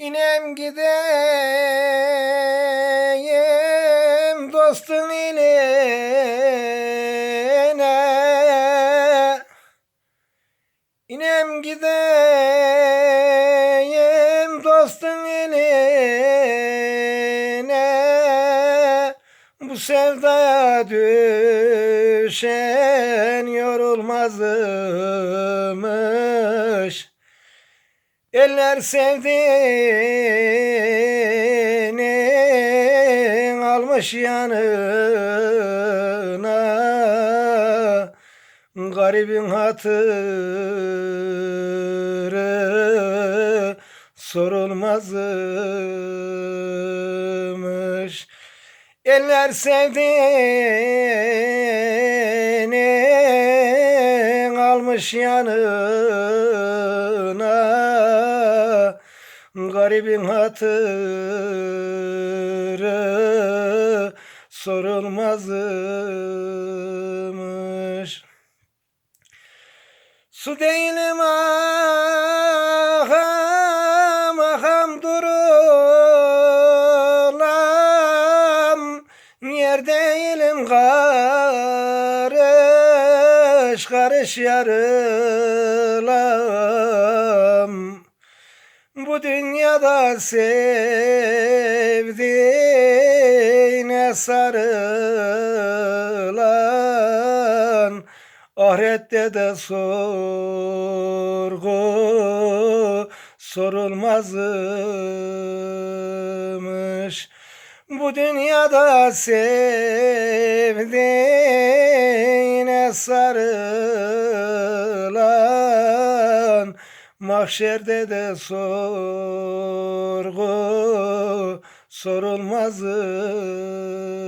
İnem gideyim dostum iline. İnem gideyim dostum iline. Bu sevdaya düşen yorulmazmış Eller sevdiğini almış yanına. Garibin hatırı sorulmazmış. Eller sevdiğini almış yanına Garibin hatırı sorulmazmış. Su değilim aham aham durulam. Yer değilim karış karış yarılam Bu dünyada sevdiğine sarılan Ahirette de sorgu sorulmazmış. Bu dünyada sevdiğine sarılan Mahşerde de sorgu sorulmazmış.